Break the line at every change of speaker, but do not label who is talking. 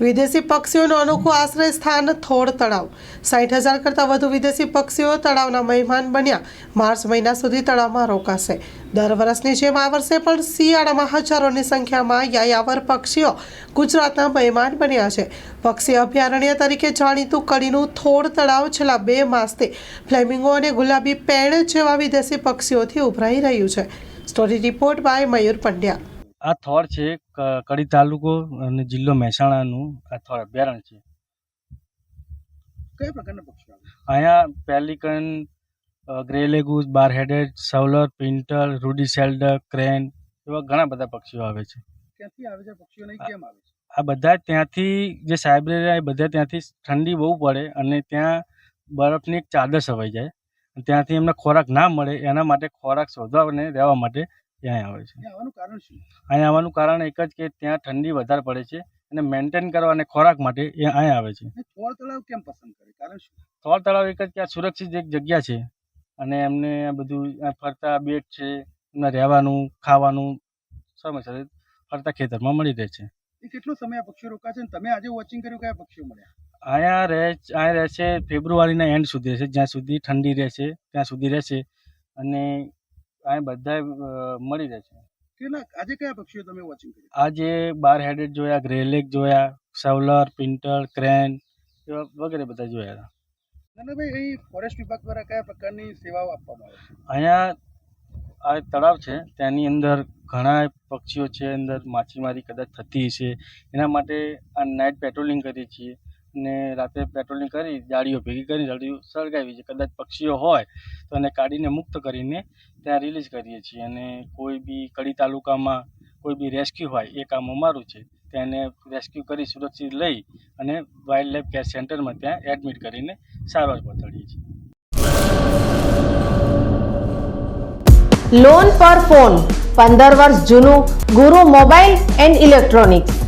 વિદેશી પક્ષીઓનું અનોખું આશ્રય સ્થાન થોડ તળાવ. સાઠ હજાર કરતાં વધુ વિદેશી પક્ષીઓ તળાવના મહેમાન બન્યા. માર્ચ મહિના સુધી તળાવમાં રોકાશે. દર વર્ષની જેમ આ વર્ષે પણ શિયાળામાં હજારોની સંખ્યામાં યાયાવર પક્ષીઓ ગુજરાતના મહેમાન બન્યા છે. પક્ષી અભયારણ્ય તરીકે જાણીતું કડીનું થોડ તળાવ છેલ્લા બે માસથી ફ્લેમિંગો અને ગુલાબી પેણ જેવા વિદેશી પક્ષીઓથી ઉભરાઈ રહ્યું છે. Story report by Mayur Pandya.
આ થોર છે કડી તાલુકો અને જિલ્લો મહેસાણાનું આ થોર અભયારણ્ય છે.
કયા પ્રકારના પક્ષીઓ
અહીંયા pelican grey lag goose bar headed shoveler pintail ruddy shelduck crane એવા ઘણા બધા પક્ષીઓ આવે છે.
ક્યાંથી આવે છે પક્ષીઓ કેમ આવે છે?
આ બધા ત્યાંથી જે સાયબ્રેરિયા એ બધા ત્યાંથી ઠંડી બહુ પડે અને ત્યાં બરફની એક ચાદર સવાઈ જાય. ત્યાંથી એમને ખોરાક ના મળે એના માટે ખોરાક શોધવા અને રહેવા માટે ત્યાં આવે છે.
આવવાનું કારણ શું?
અહીંયા આવવાનું કારણ એક જ કે ત્યાં ઠંડી વધારે પડે છે અને મેન્ટેન કરવા અને ખોરાક માટે એ અહીંયા આવે છે.
થોળ તળાવ કેમ પસંદ કરે? કારણ શું?
થોળ તળાવ એક જ કે આ સુરક્ષિત એક જગ્યા છે અને એમને આ બધું ફરતા બેટ છે એમને રહેવાનું ખાવાનું સમયસર ફરતા ખેતરમાં મળી રહે છે.
એ કેટલો સમય આ પક્ષીઓ રોકા છે? તમે આજે વોચિંગ કર્યું કયા પક્ષીઓ મળ્યા?
અહીંયા રહે અહીંયા રહેશે ફેબ્રુઆરીના એન્ડ સુધી રહેશે જ્યાં સુધી ઠંડી રહેશે ત્યાં સુધી રહેશે અને અહીંયા બધા મળી રહેશે
કેટલા આજે કયા પક્ષીઓ તમે વોચિંગ કર્યું?
આજે બાર હેડેડ જોયા ગ્રેલેક જોયા સવલર પિન્ટર ક્રેન એવા વગેરે બધા જોયા હતા.
નાનાભાઈ અહીં ફોરેસ્ટ વિભાગ દ્વારા કયા પ્રકારની સેવાઓ આપવામાં આવે છે?
અહીંયા આ તળાવ છે તેની અંદર ઘણા પક્ષીઓ છે અંદર માછીમારી કદાચ થતી હશે. એના માટે આ નાઇટ પેટ્રોલિંગ કરીએ છીએ. અને રાતે પેટ્રોલિંગ કરી જાળીઓ ભેગી કરી જાળીઓ સળગાવી છે. કદાચ પક્ષીઓ હોય તો એને કાઢીને મુક્ત કરીને ત્યાં રિલીઝ કરીએ છીએ. અને કોઈ બી કડી તાલુકામાં કોઈ બી રેસ્ક્યુ હોય, એ કામ અમારું છે તેને રેસ્ક્યુ કરી સુરક્ષિત લઈ અને વાઇલ્ડ લાઈફ કેર સેન્ટરમાં ત્યાં એડમિટ કરીને સારવાર પહોંચાડીએ છીએ.
લોન પર ફોન પંદર વર્ષ જૂનું, ગુરુ મોબાઈલ એન્ડ ઇલેક્ટ્રોનિક્સ.